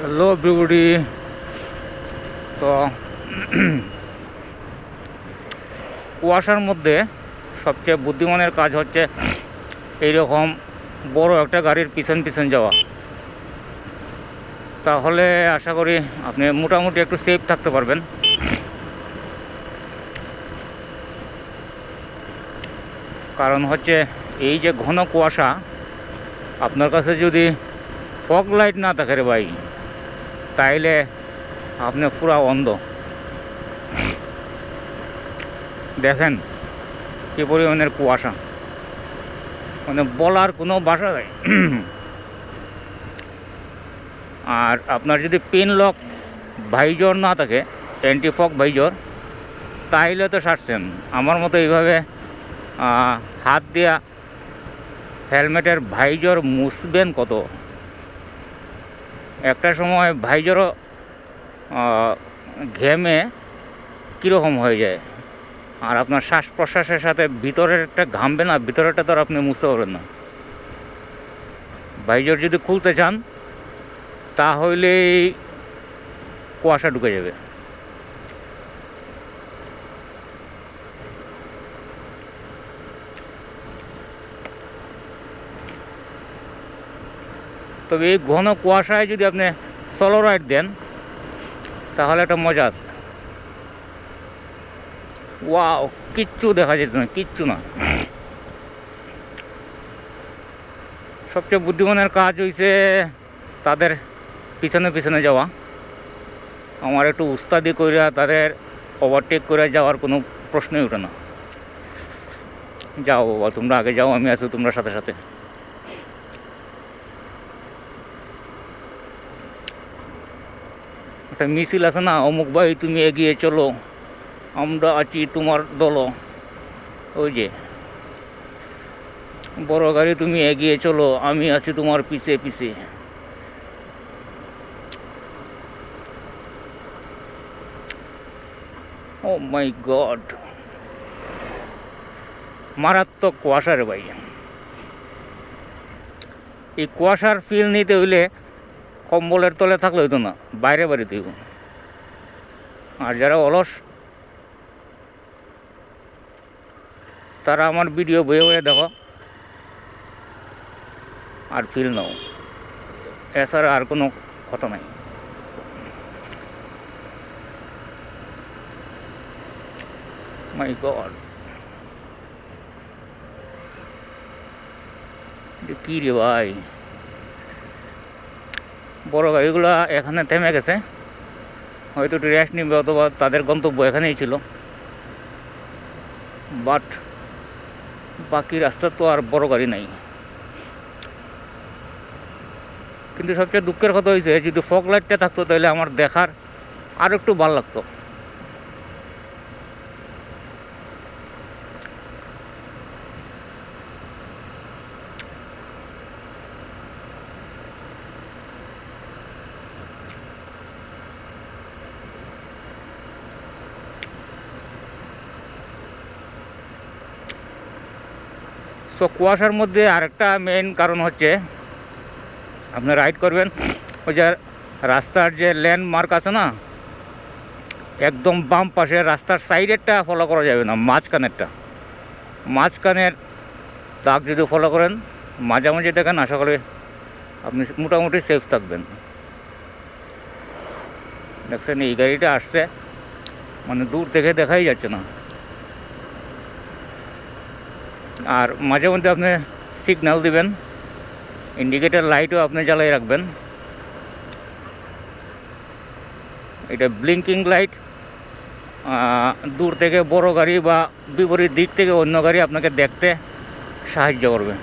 Hello beauty তো, কুয়াশার মধ্যে সবচেয়ে বুদ্ধিমানের কাজ হচ্ছে এইরকম বড় একটা গাড়ির পিছন পিছন যাওয়া। তাহলে আশা করি আপনি মোটামুটি একটু সেফ থাকতে পারবেন। কারণ হচ্ছে এই যে ঘন কুয়াশা, আপনার কাছে যদি ফগ লাইট না থাকে রে ভাই তাইলে আপনি পুরা অন্ধ। দেখেন কি পরিমাণের কুয়াশা। মানে বলার কোনো বাসা নেই। আর আপনার যদি পেন লক ভাইজর না থাকে অ্যান্টি ফগ ভাইজর তাইলে তো সারছেন। আমার মতো এইভাবে হাত দিয়া হেলমেটের ভাইজর মুছবেন কত? একটা সময় ভাইজরও ঘেমে কীরকম হয়ে যায়? আর আপনার শ্বাস প্রশ্বাসের সাথে ভিতরের একটা ঘামবে না, ভিতরেরটা তো আর আপনি মুছতে পারবেন না। ভাইজর যদি খুলতে চান, তাহলেই কুয়াশা ঢুকে যাবে। তবে এই ঘন কুয়াশায় যদি আপনি সলো রাইড দেন, তাহলে একটা মজা আছে। ওয়াও কিচ্ছু দেখা যেত না, কিচ্ছু না। সবচেয়ে বুদ্ধিমানের কাজ হইছে তাদের পিছনে পিছনে যাওয়া। আমার একটু উস্তাদি কইরা তাদের ওভারটেক করে যাওয়ার কোনো প্রশ্নই ওঠে না। যাও বাবা, তোমরা আগে যাও, আমি আছো তোমরা সাথে সাথে। একটা মিছিল আছে না, অমুক ভাই তুমি এগিয়ে চলো, আমরা আছি তোমার দল। ওই যে, বড় গাড়ি তুমি এগিয়ে চলো, আমি আছি তোমার পিছে পিছে। ও মাই গড, মারাত্মক কুয়াশা রে ভাই। এই কুয়াশার ফিল নিতে হইলে কম্বলের তলে থাকলে হইতো না, বাইরে বাড়িতে হইব। আর যারা অলস, তারা আমার ভিডিও বয়ে বয়ে দেখো। আর ফিল নাও। এছাড়া আর কোনো কথা নাই। মাই গড কি রে ভাই? বড় গাড়িগুলো এখানে থেমে গেছে। হয়তো একটু রেস্ট নিবে অথবা তাদের গন্তব্য এখানেই ছিল। বাট বাকি রাস্তা তো আর বড় গাড়ি নাই। কিন্তু সবচেয়ে দুঃখের কথা হয়েছে যদি ফক লাইটটা থাকতো তাহলে আমার দেখার আর একটু ভালো লাগতো। সো কুয়াশার মধ্যে আরেকটা মেইন কারণ হচ্ছে, আপনি রাইড করবেন, ওই যে রাস্তার যে ল্যান্ডমার্ক আছে না, একদম বাম পাশে রাস্তার সাইডেরটা ফলো করা যাবে না, মাঝখানেরটা। মাঝখানের দাগ যদি ফলো করেন, মাঝামাঝি দেখেন, আশা করি আপনি মোটামুটি সেফ থাকবেন। দেখছেন এই গাড়িটা আসছে মানে দূর থেকে দেখাই যাচ্ছে না। আর মাঝে মধ্যে আপনি সিগন্যাল দিবেন ইন্ডিকেটার লাইটও আপনি জ্বালিয়ে রাখবেন। এটা ব্লিঙ্কিং লাইট দূর থেকে বড় গাড়ি বা বিপরীত দিক থেকে অন্য গাড়ি আপনাকে দেখতে সাহায্য করবে।